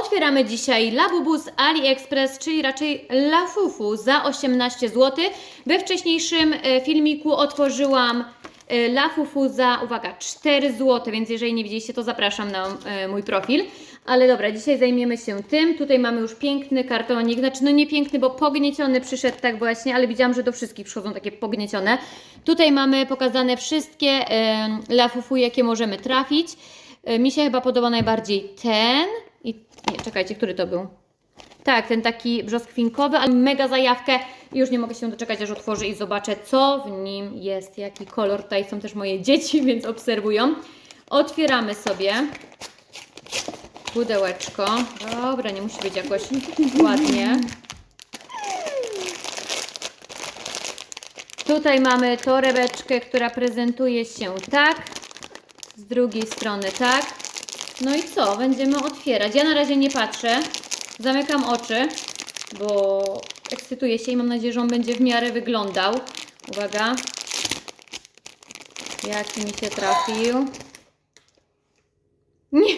Otwieramy dzisiaj Labubu z AliExpress, czyli raczej Lafufu za 18 zł. We wcześniejszym e, filmiku otworzyłam e, Lafufu za, uwaga, 4 zł, więc jeżeli nie widzieliście, to zapraszam na e, mój profil. Ale dobra, dzisiaj zajmiemy się tym. Tutaj mamy już piękny kartonik, znaczy no nie piękny, bo pognieciony przyszedł tak właśnie, ale widziałam, że do wszystkich przychodzą takie pogniecione. Tutaj mamy pokazane wszystkie Lafufu, jakie możemy trafić. Mi się chyba podoba najbardziej ten i nie, czekajcie, który to był? Tak, ten taki brzoskwinkowy, ale mega zajawkę. Już nie mogę się doczekać, aż otworzę i zobaczę, co w nim jest, jaki kolor. Tutaj są też moje dzieci, więc obserwują. Otwieramy sobie pudełeczko. Dobra, nie musi być jakoś ładnie. Tutaj mamy torebeczkę, która prezentuje się tak. Z drugiej strony tak. No i co? Będziemy otwierać. Ja na razie nie patrzę. Zamykam oczy, bo ekscytuję się i mam nadzieję, że on będzie w miarę wyglądał. Uwaga. Jaki mi się trafił. Nie.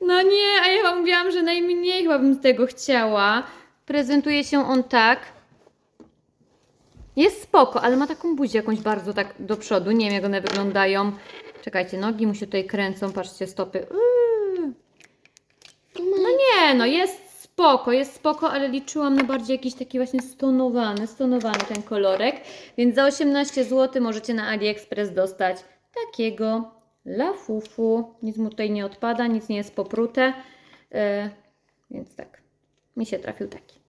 No nie, a ja wam mówiłam, że najmniej chyba bym tego chciała. Prezentuje się on tak. Jest spoko, ale ma taką buzię jakąś bardzo tak do przodu. Nie wiem, jak one wyglądają. Czekajcie, nogi mu się tutaj kręcą, patrzcie, stopy. Uuu. No nie, no jest spoko, jest spoko, ale liczyłam na bardziej jakiś taki właśnie stonowany, stonowany ten kolorek. Więc za 18 zł możecie na AliExpress dostać takiego lafufu. Nic mu tutaj nie odpada, nic nie jest poprute. Yy, więc tak, mi się trafił taki.